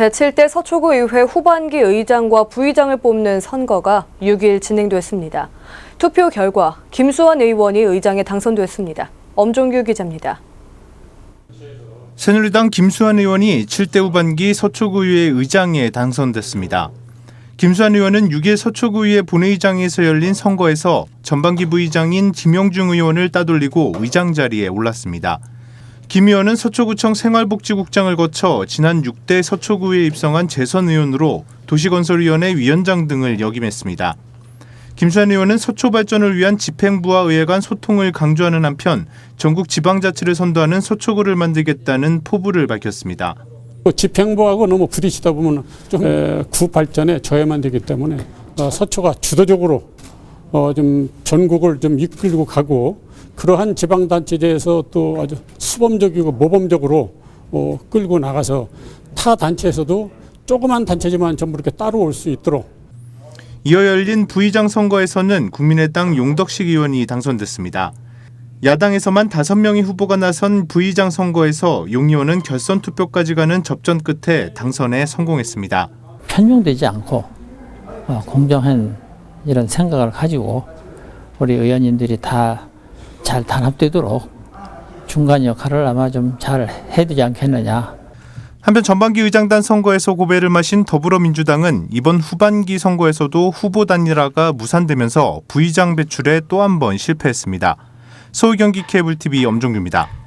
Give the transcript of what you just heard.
제7대 서초구 의회 후반기 의장과 부의장을 뽑는 선거가 6일 진행됐습니다. 투표 결과 김수환 의원이 의장에 당선됐습니다. 엄종규 기자입니다. 새누리당 김수환 의원이 7대 후반기 서초구의회 의장에 당선됐습니다. 김수환 의원은 6일 서초구의회 본회의장에서 열린 선거에서 전반기 부의장인 김영중 의원을 따돌리고 의장 자리에 올랐습니다. 김 의원은 서초구청 생활복지국장을 거쳐 지난 6대 서초구에 입성한 재선 의원으로 도시건설위원회 위원장 등을 역임했습니다. 김수환 의원은 서초 발전을 위한 집행부와 의회 간 소통을 강조하는 한편 전국 지방자치를 선도하는 서초구를 만들겠다는 포부를 밝혔습니다. 또 집행부하고 너무 부딪히다 보면 구 발전에 저해만 되기 때문에 어, 서초가 주도적으로 어, 좀 전국을 좀 이끌고 가고 그러한 지방단체제에서 또 아주 수범적이고 모범적으로 어, 끌고 나가서 타 단체에서도 조그만 단체지만 전부 이렇게 따라올 수 있도록 이어 열린 부의장 선거에서는 국민의당 용덕식 의원이 당선됐습니다. 야당에서만 5명의 후보가 나선 부의장 선거에서 용 의원은 결선 투표까지 가는 접전 끝에 당선에 성공했습니다. 편중되지 않고 어, 공정한 이런 생각을 가지고 우리 의원님들이 다 잘 단합되도록 중간 역할을 아마 좀 잘 해야 되지 않겠느냐. 한편 전반기 의장단 선거에서 고배를 마신 더불어민주당은 이번 후반기 선거에서도 후보 단일화가 무산되면서 부의장 배출에 또 한 번 실패했습니다. 서울 경기 케이블 TV 엄종규입니다.